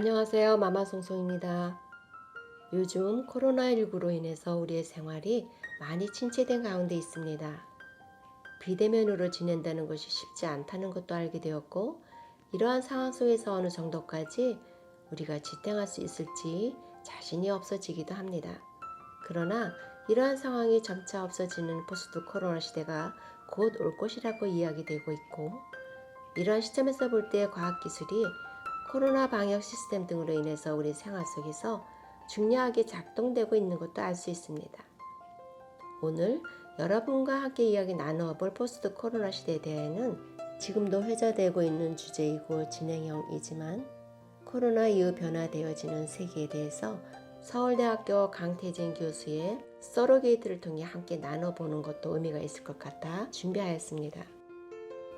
안녕하세요. 마마송송입니다. 요즘 코로나19로 인해서 우리의 생활이 많이 침체된 가운데 있습니다. 비대면으로 지낸다는 것이 쉽지 않다는 것도 알게 되었고, 이러한 상황 속에서 어느 정도까지 우리가 지탱할 수 있을지 자신이 없어지기도 합니다. 그러나 이러한 상황이 점차 없어지는 포스트 코로나 시대가 곧 올 것이라고 이야기되고 있고, 이러한 시점에서 볼 때 과학기술이 코로나 방역 시스템 등으로 인해서 우리 생활 속에서 중요하게 작동되고 있는 것도 알 수 있습니다. 오늘 여러분과 함께 이야기 나누어 볼 포스트 코로나 시대에 대해는 지금도 회자되고 있는 주제이고 진행형이지만 코로나 이후 변화되어지는 세계에 대해서 서울대학교 강태진 교수의 서로게이트를 통해 함께 나눠보는 것도 의미가 있을 것 같아 준비하였습니다.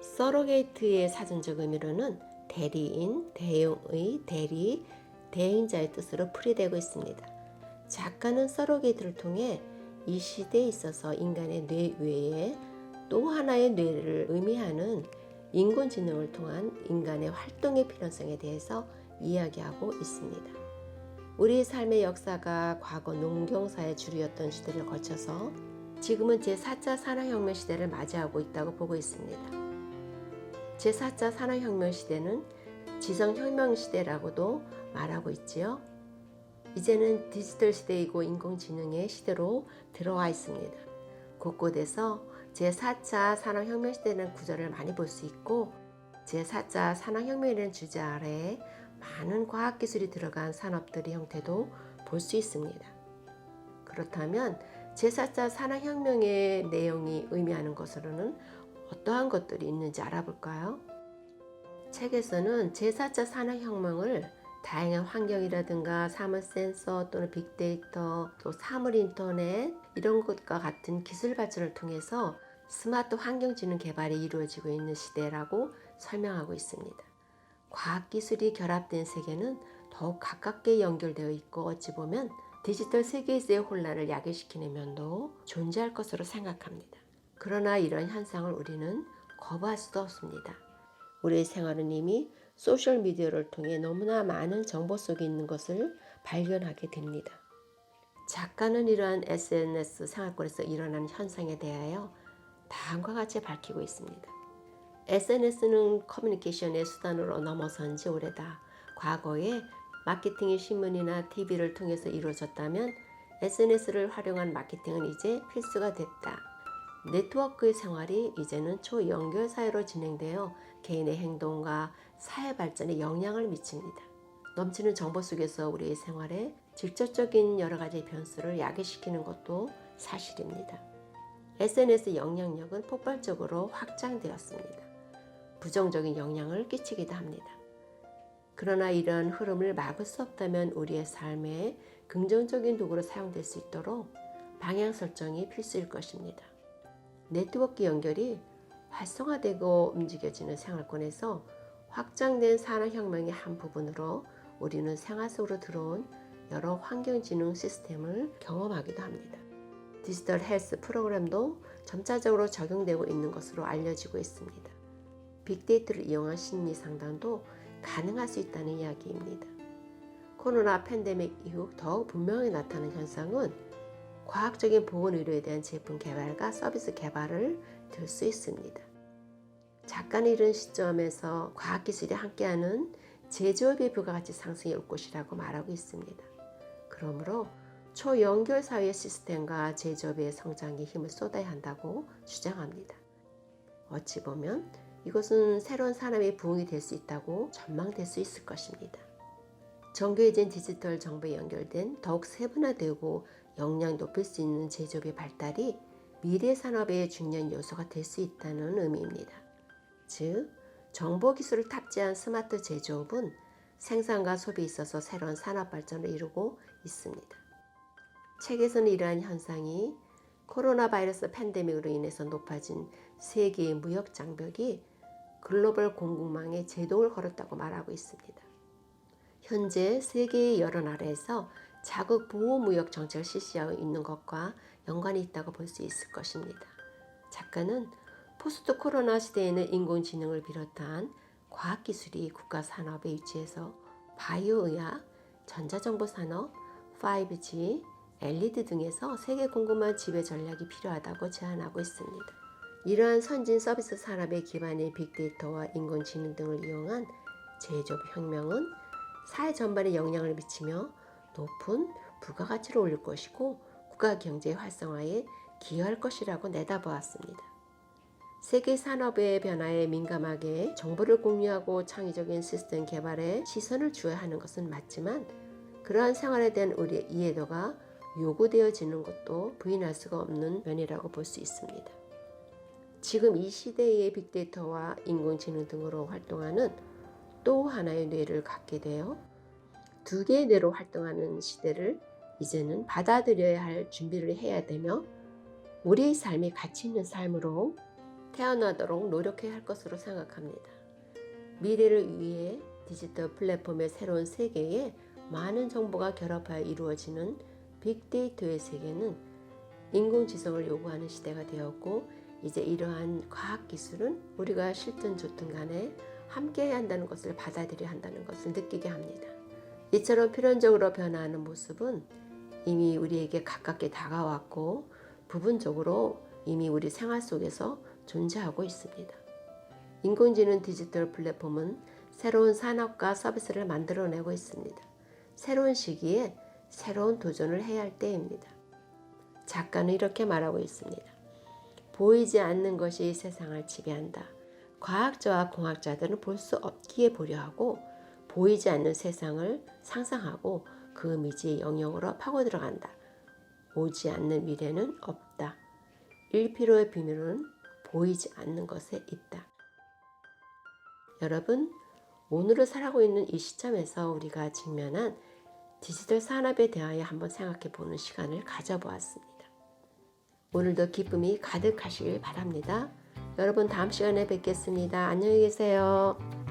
서로게이트의 사전적 의미로는 대리인, 대용의, 대리, 대행자의 뜻으로 풀이되고 있습니다. 작가는 서로게이트를 통해 이 시대에 있어서 인간의 뇌 외에 또 하나의 뇌를 의미하는 인공지능을 통한 인간의 활동의 필요성에 대해서 이야기하고 있습니다. 우리 삶의 역사가 과거 농경사의 주류였던 시대를 거쳐서 지금은 제4차 산업혁명 시대를 맞이하고 있다고 보고 있습니다. 제4차 산업혁명 시대는 지성혁명 시대라고도 말하고 있지요. 이제는 디지털 시대이고 인공지능의 시대로 들어와 있습니다. 곳곳에서 제4차 산업혁명 시대는 구절을 많이 볼 수 있고 제4차 산업혁명이라는 주제 아래에 많은 과학기술이 들어간 산업들의 형태도 볼 수 있습니다. 그렇다면 제4차 산업혁명의 내용이 의미하는 것으로는 어떠한 것들이 있는지 알아볼까요? 책에서는 제4차 산업혁명을 다양한 환경이라든가 사물 센서 또는 빅데이터 또 사물 인터넷 이런 것과 같은 기술 발전을 통해서 스마트 환경지능 개발이 이루어지고 있는 시대라고 설명하고 있습니다. 과학기술이 결합된 세계는 더욱 가깝게 연결되어 있고 어찌 보면 디지털 세계에서의 혼란을 야기시키는 면도 존재할 것으로 생각합니다. 그러나 이런 현상을 우리는 거부할 수도 없습니다. 우리의 생활은 이미 소셜미디어를 통해 너무나 많은 정보 속에 있는 것을 발견하게 됩니다. 작가는 이러한 SNS 생활권에서 일어나는 현상에 대하여 다음과 같이 밝히고 있습니다. SNS는 커뮤니케이션의 수단으로 넘어선 지 오래다. 과거에 마케팅의 신문이나 TV를 통해서 이루어졌다면 SNS를 활용한 마케팅은 이제 필수가 됐다. 네트워크의 생활이 이제는 초연결 사회로 진행되어 개인의 행동과 사회 발전에 영향을 미칩니다. 넘치는 정보 속에서 우리의 생활에 직접적인 여러 가지 변수를 야기시키는 것도 사실입니다. SNS의 영향력은 폭발적으로 확장되었습니다. 부정적인 영향을 끼치기도 합니다. 그러나 이러한 흐름을 막을 수 없다면 우리의 삶에 긍정적인 도구로 사용될 수 있도록 방향 설정이 필수일 것입니다. 네트워크 연결이 활성화되고 움직여지는 생활권에서 확장된 산업혁명의 한 부분으로 우리는 생활 속으로 들어온 여러 환경지능 시스템을 경험하기도 합니다. 디지털 헬스 프로그램도 점차적으로 적용되고 있는 것으로 알려지고 있습니다. 빅데이터를 이용한 심리 상담도 가능할 수 있다는 이야기입니다. 코로나 팬데믹 이후 더욱 분명히 나타난 현상은 과학적인 보건 의료에 대한 제품 개발과 서비스 개발을 들 수 있습니다. 작가는 이런 시점에서 과학기술이 함께하는 제조업의 부가가치 상승이 올 것이라고 말하고 있습니다. 그러므로 초연결 사회 시스템과 제조업의 성장에 힘을 쏟아야 한다고 주장합니다. 어찌 보면 이것은 새로운 산업의 부흥이 될 수 있다고 전망될 수 있을 것입니다. 정교해진 디지털 정보에 연결된 더욱 세분화되고 역량 높일 수 있는 제조업의 발달이 미래 산업의 중요한 요소가 될 수 있다는 의미입니다. 즉, 정보 기술을 탑재한 스마트 제조업은 생산과 소비에 있어서 새로운 산업 발전을 이루고 있습니다. 책에서는 이러한 현상이 코로나 바이러스 팬데믹으로 인해서 높아진 세계의 무역 장벽이 글로벌 공급망에 제동을 걸었다고 말하고 있습니다. 현재 세계의 여러 나라에서 자국 보호 무역 정책을 실시하고 있는 것과 연관이 있다고 볼 수 있을 것입니다. 작가는 포스트 코로나 시대에는 인공지능을 비롯한 과학기술이 국가 산업에 위치해서 바이오의학, 전자정보산업, 5G, LED 등에서 세계 공급망 지배 전략이 필요하다고 제안하고 있습니다. 이러한 선진 서비스 산업의 기반인 빅데이터와 인공지능 등을 이용한 제조업 혁명은 사회 전반에 영향을 미치며 높은 부가가치를 올릴 것이고 국가 경제 활성화에 기여할 것이라고 내다보았습니다. 세계 산업의 변화에 민감하게 정보를 공유하고 창의적인 시스템 개발에 시선을 주어야 하는 것은 맞지만 그러한 생활에 대한 우리의 이해도가 요구되어지는 것도 부인할 수가 없는 면이라고 볼 수 있습니다. 지금 이 시대의 빅데이터와 인공지능 등으로 활동하는 또 하나의 뇌를 갖게 되어 두 개의 뇌로 활동하는 시대를 이제는 받아들여야 할 준비를 해야 되며 우리의 삶이 가치 있는 삶으로 태어나도록 노력해야 할 것으로 생각합니다. 미래를 위해 디지털 플랫폼의 새로운 세계에 많은 정보가 결합하여 이루어지는 빅데이터의 세계는 인공지성을 요구하는 시대가 되었고 이제 이러한 과학기술은 우리가 싫든 좋든 간에 함께 해야 한다는 것을 받아들여야 한다는 것을 느끼게 합니다. 이처럼 필연적으로 변화하는 모습은 이미 우리에게 가깝게 다가왔고 부분적으로 이미 우리 생활 속에서 존재하고 있습니다. 인공지능 디지털 플랫폼은 새로운 산업과 서비스를 만들어내고 있습니다. 새로운 시기에 새로운 도전을 해야 할 때입니다. 작가는 이렇게 말하고 있습니다. 보이지 않는 것이 세상을 지배한다. 과학자와 공학자들은 볼 수 없기에 보려 하고 보이지 않는 세상을 상상하고 그 미지의 영역으로 파고 들어간다. 오지 않는 미래는 없다. 1피로의 비밀은 보이지 않는 것에 있다. 여러분, 오늘을 살아가고 있는 이 시점에서 우리가 직면한 디지털 산업에 대하여 한번 생각해 보는 시간을 가져보았습니다. 오늘도 기쁨이 가득하시길 바랍니다. 여러분 다음 시간에 뵙겠습니다. 안녕히 계세요.